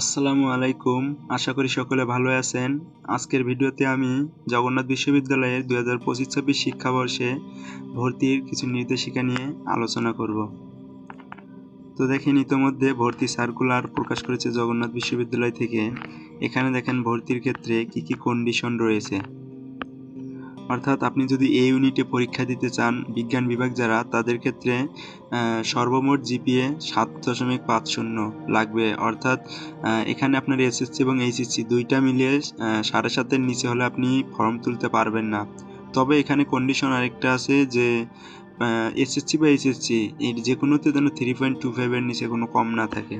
আসসালামু আলাইকুম। আশা করি সকলে ভালো আছেন। আজকের ভিডিওতে আমি জগন্নাথ বিশ্ববিদ্যালয়ের দু হাজার পঁচিশ ছাব্বিশ শিক্ষাবর্ষে ভর্তির কিছু নির্দেশিকা নিয়ে আলোচনা করব। তো দেখেন, ইতোমধ্যে ভর্তি সার্কুলার প্রকাশ করেছে জগন্নাথ বিশ্ববিদ্যালয় থেকে। এখানে দেখেন, ভর্তির ক্ষেত্রে কি কি কন্ডিশন রয়েছে। অর্থাৎ আপনি যদি এই ইউনিটে পরীক্ষা দিতে চান, বিজ্ঞান বিভাগ যারা, তাদের ক্ষেত্রে সর্বমোট জিপিএ সাত দশমিক পাঁচ শূন্য লাগবে। অর্থাৎ এখানে আপনার এসএসসি এবং এইচএসসি দুইটা মিলিয়ে সাড়ে সাতের নিচে হলে আপনি ফর্ম তুলতে পারবেন না। তবে এখানে কন্ডিশন আরেকটা আছে যে এসএসসি বা এইচএসসি এই যে কোনোতে যেন থ্রি পয়েন্ট টু ফাইভের নিচে কোনো কম না থাকে।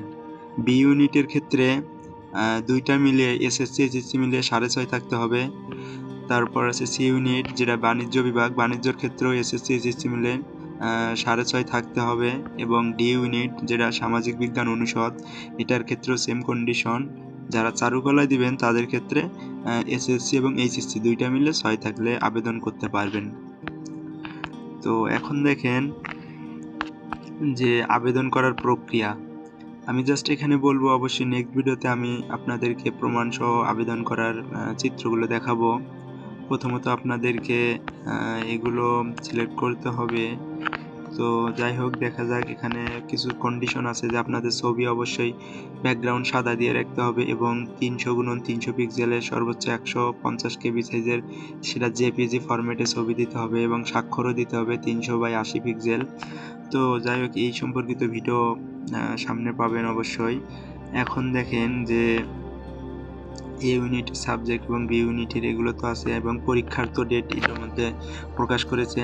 বি ইউনিটের ক্ষেত্রে দুইটা মিলিয়ে এসএসসি এইচএসসি মিলিয়ে সাড়ে ছয় থাকতে হবে। তারপর আছে সি ইউনিট, যেটা বাণিজ্য বিভাগ, বাণিজ্যর ক্ষেত্রেও এসএসসি এসএসসি মিলে সাড়ে ছয় থাকতে হবে, এবং ডি ইউনিট, যেটা সামাজিক বিজ্ঞান অনুষদ, এটার ক্ষেত্রেও সেম কন্ডিশন যারা চারুকলায় দিবেন, তাদের ক্ষেত্রে এসএসসি এবং এইচএসসি দুইটা মিলে ছয় থাকলে আবেদন করতে পারবেন। তো এখন দেখেন যে আবেদন করার প্রক্রিয়া। আমি জাস্ট এখানে বলব, অবশ্যই নেক্সট ভিডিওতে আমি আপনাদেরকে প্রমাণ সহ আবেদন করার চিত্রগুলো দেখাবো। প্রথমত আপনাদেরকে এগুলো সিলেক্ট করতে হবে। তো যাই হোক, দেখা যাক, এখানে কিছু কন্ডিশন আছে যে আপনাদের ছবি অবশ্যই ব্যাকগ্রাউন্ড সাদা দিয়ে রাখতে হবে এবং তিনশো গুণন তিনশো পিক্সেলের সর্বোচ্চ একশো পঞ্চাশ কেবি সাইজের সেটা জেপিজি ফরম্যাটে ছবি দিতে হবে এবং স্বাক্ষরও দিতে হবে তিনশো বাই আশি পিক্সেল তো যাই হোক, এই সম্পর্কিত ভিডিও সামনে পাবেন অবশ্যই। এখন দেখেন যে এ ইউনিট সাবজেক্ট এবং বি ইউনিটের এগুলো তো আছে এবং পরীক্ষার তো ডেট এটার মধ্যে প্রকাশ করেছে।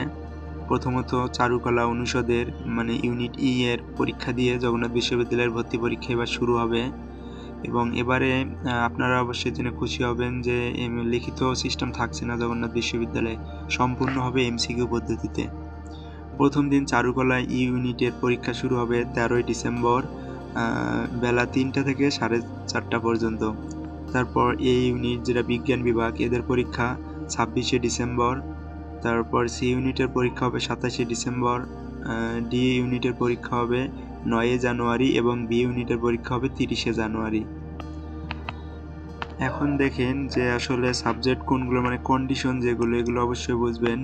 প্রথমত চারুকলা অনুষদের মানে ইউনিট ই এর পরীক্ষা দিয়ে জগন্নাথ বিশ্ববিদ্যালয়ের ভর্তি পরীক্ষা এবার শুরু হবে। এবং এবারে আপনারা অবশ্যই জেনে খুশি হবেন যে লিখিত সিস্টেম থাকছে না জগন্নাথ বিশ্ববিদ্যালয়ে। সম্পূর্ণ হবে এমসিকিউ পদ্ধতিতে। প্রথম দিন চারুকলা ই ইউনিটের পরীক্ষা শুরু হবে তেরোই ডিসেম্বর বেলা তিনটা থেকে সাড়ে চারটা পর্যন্ত। তারপর এ ইউনিট যেটা বিজ্ঞান বিভাগ, এদের পরীক্ষা ছাব্বিশে ডিসেম্বর, তারপর সি ইউনিটের পরীক্ষা হবে সাতাশে ডিসেম্বর ডি ইউনিটের পরীক্ষা হবে নয়ে জানুয়ারি এবং বি ইউনিটের পরীক্ষা হবে তিরিশে জানুয়ারি। এখন দেখেন যে আসলে সাবজেক্ট কোনগুলো মানে কন্ডিশন যেগুলো, এগুলো অবশ্যই বুঝবেন।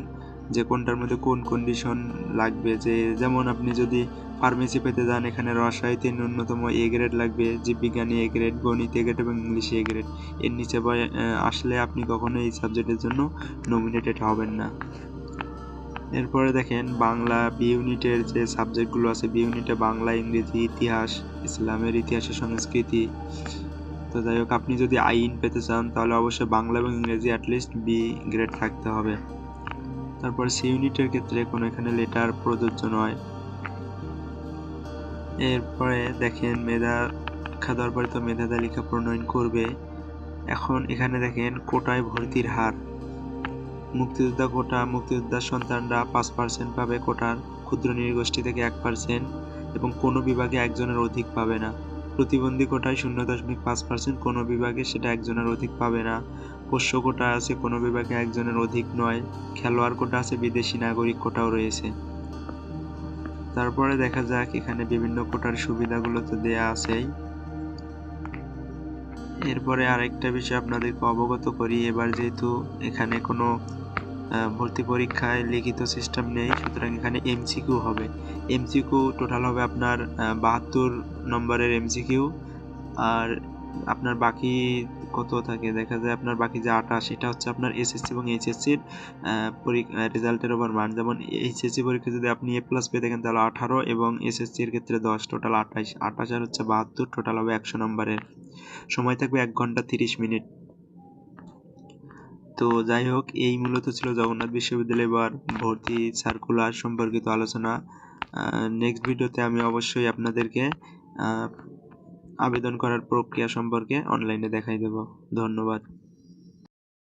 যে কোনটার মধ্যে কোন কন্ডিশন লাগবে, যে যেমন আপনি যদি ফার্মেসি পেতে যান, এখানে রসায়তে ন্যূনতম এ গ্রেড লাগবে, জীববিজ্ঞানী এ গ্রেড গণিত এ গ্রেড এবং ইংলিশে এ গ্রেড এর নিচে আসলে আপনি কখনো এই সাবজেক্টের জন্য নমিনেটেড হবেন না। এরপরে দেখেন, বাংলা বি ইউনিটের যে সাবজেক্টগুলো আছে বি ইউনিটে বাংলা, ইংরেজি, ইতিহাস, ইসলামের ইতিহাসের সংস্কৃতি। তো যাই হোক, আপনি যদি আইন পেতে চান, তাহলে অবশ্যই বাংলা এবং ইংরেজি অ্যাটলিস্ট বি গ্রেড থাকতে হবে। তারপর সি ইউনিটের ক্ষেত্রে কোনো এখানে লেটার প্রযোজ্য নয়। এরপরে দেখেন মেধা দেওয়ার পরে তো মেধা তালিকা প্রণয়ন করবে। এখন এখানে দেখেন কোটায় ভর্তির হার। মুক্তিযোদ্ধা কোটা মুক্তিযোদ্ধার সন্তানরা পাঁচ পার্সেন্ট পাবে কোটার, ক্ষুদ্র নির্গোষ্ঠী থেকে এক পার্সেন্ট এবং কোনো বিভাগে একজনের অধিক পাবে না। প্রতিবন্ধী কোটায় শূন্য দশমিক পাঁচ পার্সেন্ট কোনো বিভাগে সেটা একজনের অধিক পাবে না। পোষ্য কোটা আছে, কোনো বিভাগে একজনের অধিক নয়। খেলোয়াড় কোটা আছে, বিদেশি নাগরিক কোটাও রয়েছে। তারপরে দেখা যাক, এখানে বিভিন্ন কোটার সুবিধাগুলো তো দেয়া আছেই। এরপরে আরেকটা বিষয় আপনাদেরকে অবগত করি, এবার যেহেতু এখানে কোনো ভর্তি পরীক্ষায় লিখিত সিস্টেম নেই, সুতরাং এখানে এমসিকিউ হবে। এমসিকিউ টোটাল হবে আপনার বাহাত্তর নম্বরের এমসিকিউ আর আপনার বাকি কত থাকে? দেখা যায় আপনার বাকি যে আঠাশ সেটা হচ্ছে আপনার এসএসসি এবং এইচএসসির রেজাল্টের ওপর মান। যেমন এইচএসসি পরীক্ষা যদি আপনি এ প্লাস পেয়ে থাকেন, তাহলে আঠারো এবং এসএসসির ক্ষেত্রে দশ টোটাল আঠাশ। আঠাশ আর হচ্ছে বাহাত্তর টোটাল হবে একশো নম্বরের। সময় থাকবে এক ঘণ্টা তিরিশ মিনিট। তো যাই হোক, এই মূলত ছিল জগন্নাথ বিশ্ববিদ্যালয় এবার ভর্তি সার্কুলার সম্পর্কিত আলোচনা। নেক্সট ভিডিওতে আমি অবশ্যই আপনাদেরকে আবেদন করার প্রক্রিয়া সম্পর্কে অনলাইনে দেখাই দেব। ধন্যবাদ।